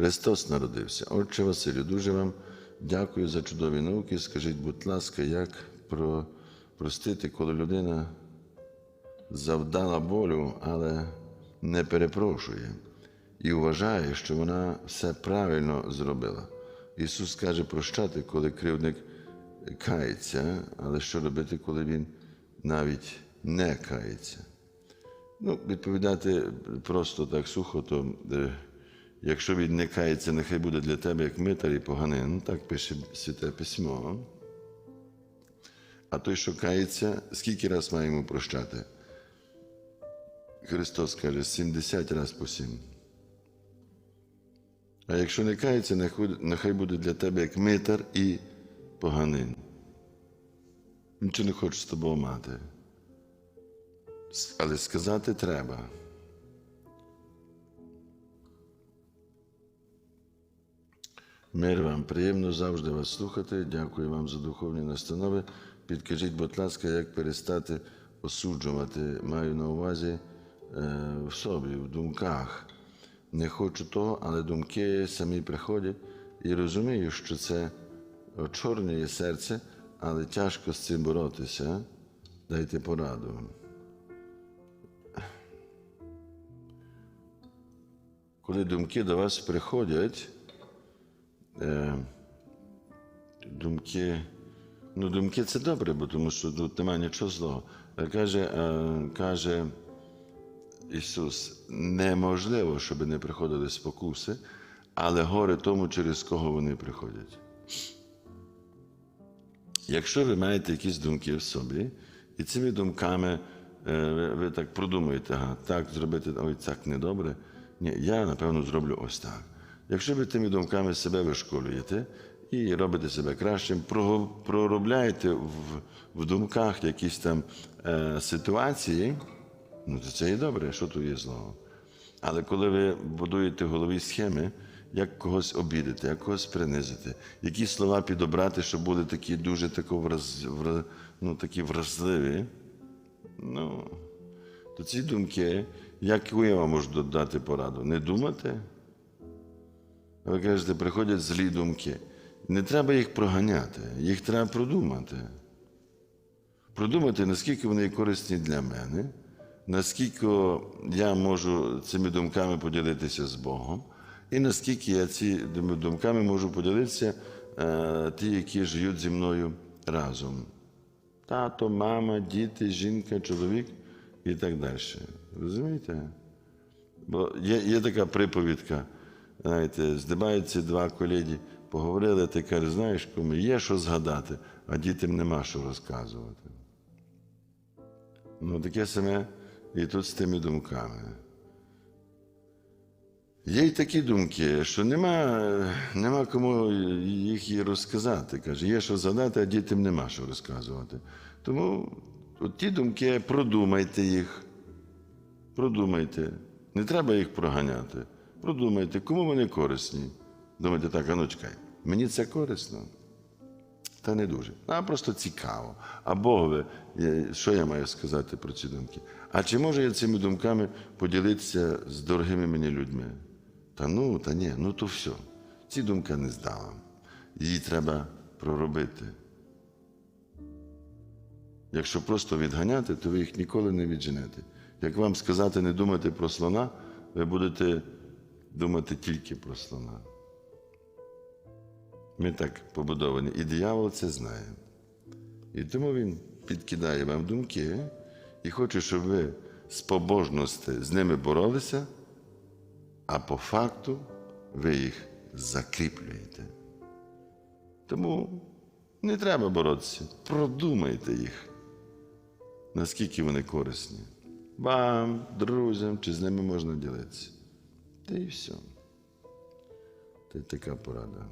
Христос народився. Отче Василю, дуже вам дякую за чудові науки. Скажіть, будь ласка, як про... простити, коли людина завдала болю, але не перепрошує і вважає, що вона все правильно зробила. Ісус каже прощати, коли кривдник кається, але що робити, коли він навіть не кається? Ну, відповідати просто так сухо, то е, якщо він не кається, нехай буде для тебе як митар і поганин. Так пише Святе Письмо. А той, що кається, скільки раз має йому прощати? Христос каже, 70 раз по 7. А якщо не кається, нехай буде для тебе як митар і поганин. Нічого не хочу з тобою мати. Але сказати треба. Мир вам, приємно завжди вас слухати. Дякую вам за духовні настанови. Підкажіть, будь ласка, як перестати осуджувати, маю на увазі е, в собі, в думках. Не хочу того, але думки самі приходять і розумію, що це очорнює серце, але тяжко з цим боротися. Дайте пораду. Коли думки до вас приходять, е, думки, ну, думки це добре, бо тому що тут немає нічого злого. Е, Каже, е, каже Ісус, неможливо, щоб не приходили спокуси, але горе тому, через кого вони приходять. Якщо ви маєте якісь думки в собі, і цими думками ви, ви так продумуєте, ага, так зробити, ой, так недобре. Ні, я напевно зроблю ось так. Якщо ви тими думками себе вишколюєте і робите себе кращим, проробляєте в, в думках якісь там е, ситуації, ну то це і добре, що тут є злого. Але коли ви будуєте в голові схеми, як когось обідати, як когось принизити, які слова підобрати, щоб були такі дуже тако враз, вра- ну, такі вразливі, ну, то ці думки, яку я вам можу дати пораду? Не думати? Ви кажете, приходять злі думки. Не треба їх проганяти, їх треба продумати. Продумати, наскільки вони корисні для мене, наскільки я можу цими думками поділитися з Богом, і наскільки я цими думками можу поділитися е, ті, які живуть зі мною разом. Тато, мама, діти, жінка, чоловік і так далі. Розумієте? Бо є, є така приповідка, знаєте, здибаються два коліді, поговорили, ти каже, знаєш, кому є що згадати, а дітям нема що розказувати. Ну, таке саме і тут з тими думками. Є й такі думки, що нема, нема кому їх і розказати. Каже, є що згадати, а дітям нема що розказувати. Тому от ті думки, продумайте їх. Продумайте. Не треба їх проганяти. Продумайте, кому вони корисні. Думайте так, а ну чекай, мені це корисно. Та не дуже. А просто цікаво. А Богове, що я маю сказати про ці думки? А чи можу я цими думками поділитися з дорогими мені людьми? Та ну, та ні, ну то все. Ці думки не здала. Її треба проробити. Якщо просто відганяти, то ви їх ніколи не відженете. Як вам сказати не думати про слона, ви будете думати тільки про слона. Ми так побудовані. І диявол це знає. І тому він підкидає вам думки і хоче, щоб ви з побожності з ними боролися, а по факту ви їх закріплюєте. Тому не треба боротися. Продумайте їх, наскільки вони корисні. Вам, друзям, чи з ними можна ділитися. Та і все. Це така порада.